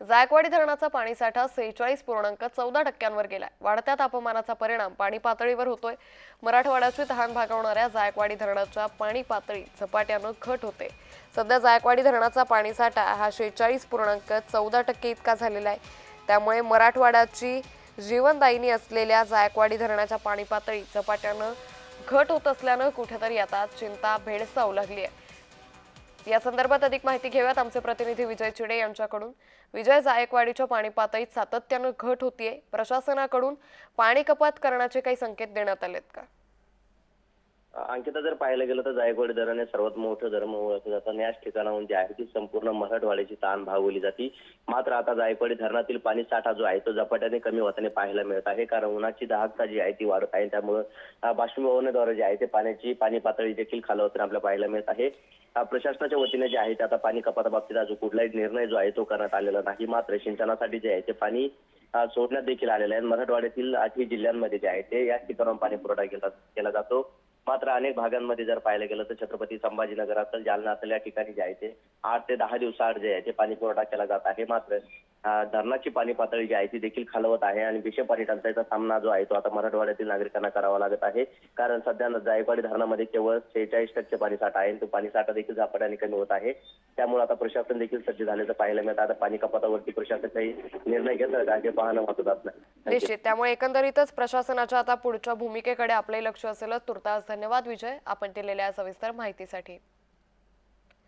जायकवाडी धरणाचा पाणीसाठा सेहेचाळीस पूर्णांक चौदा टक्क्यांवर गेलाय. वाढत्या तापमानाचा परिणाम पाणी पातळीवर होतोय. मराठवाड्याची तहान भागवणाऱ्या जायकवाडी धरणाच्या पाणी पातळी झपाट्यानं घट होते. सध्या जायकवाडी धरणाचा पाणीसाठा हा शेहेचाळीस पूर्णांक चौदा टक्के इतका झालेला आहे. त्यामुळे मराठवाड्याची जीवनदायिनी असलेल्या जायकवाडी धरणाच्या पाणी पातळी झपाट्यानं घट होत असल्यानं कुठेतरी आता चिंता भेडसावू लागली आहे. या संदर्भात अधिक माहिती घेऊयात. आमचे प्रतिनिधी विजय चिडे यांच्याकडून. विजय जायकवाडीच्या पाणी पातळीत सातत्यानं घट होतीये. प्रशासनाकडून पाणी कपात करण्याचे काही संकेत देण्यात आलेत का? अंकिता जर पाहायला गेलं तर जायकवाडी धरण हे सर्वात मोठं धरण ओळखलं जातं. आणि याच ठिकाणाहून जे आहे ती संपूर्ण मराठवाड्याची ताण भागवली जाते. मात्र आता जायकवाडी धरणातील पाणी साठा जो आहे तो झपाट्याने कमी होताना पाहायला मिळत आहे. कारण उन्हाची दाहकता जी आहे ती वाढत आहे. त्यामुळे बाष्पीभवनाद्वारे जे आहे ते पाण्याची पाणी पातळी देखील खालावताना आपल्याला पाहायला मिळत आहे. प्रशासनाच्या वतीने जे आहे ते आता पाणी कपाताबाबतीत अजून कुठलाही निर्णय जो आहे तो करण्यात आलेला नाही. मात्र सिंचनासाठी जे आहे ते पाणी सोडण्यात देखील आलेलं आहे. मराठवाड्यातील आठही जिल्ह्यांमध्ये जे आहे ते याच ठिकाणाहून पाणी पुरवठा केला केला जातो. मात्र अनेक भागांमध्ये जर पाहायला गेलं तर छत्रपती संभाजीनगर असेल जालना असेल या ठिकाणी जे आहे ते आठ ते दहा दिवसाआड जे आहे ते पाणी पुरवठा केला जात आहे मात्र धरणाची पाणी पातळी जी आहे ती देखील खालवत आहे आणि विषय पाणी टंचाईचा सामना जो आहे तो आता मराठवाड्यातील नागरिकांना करावा लागत आहे. कारण सध्या जायकवाडी धरणामध्ये केवळ शेहेचाळीस टक्के पाणी साठा आहे तो पाणी साठा देखील झपाट्याने कमी होत आहे. त्यामुळे आता प्रशासन देखील सज्ज झाल्याचं पाहायला मिळतं. आता पाणी कपातावरती प्रशासन काही निर्णय घेतला का हे पाहणं महत्वाचं नाही. निश्चित. त्यामुळे एकंदरीतच प्रशासनाच्या आता पुढच्या भूमिकेकडे आपले लक्ष असेलच. तुर्तास धन्यवाद विजय. आपण दिलेल्या सविस्तर माहितीसाठी.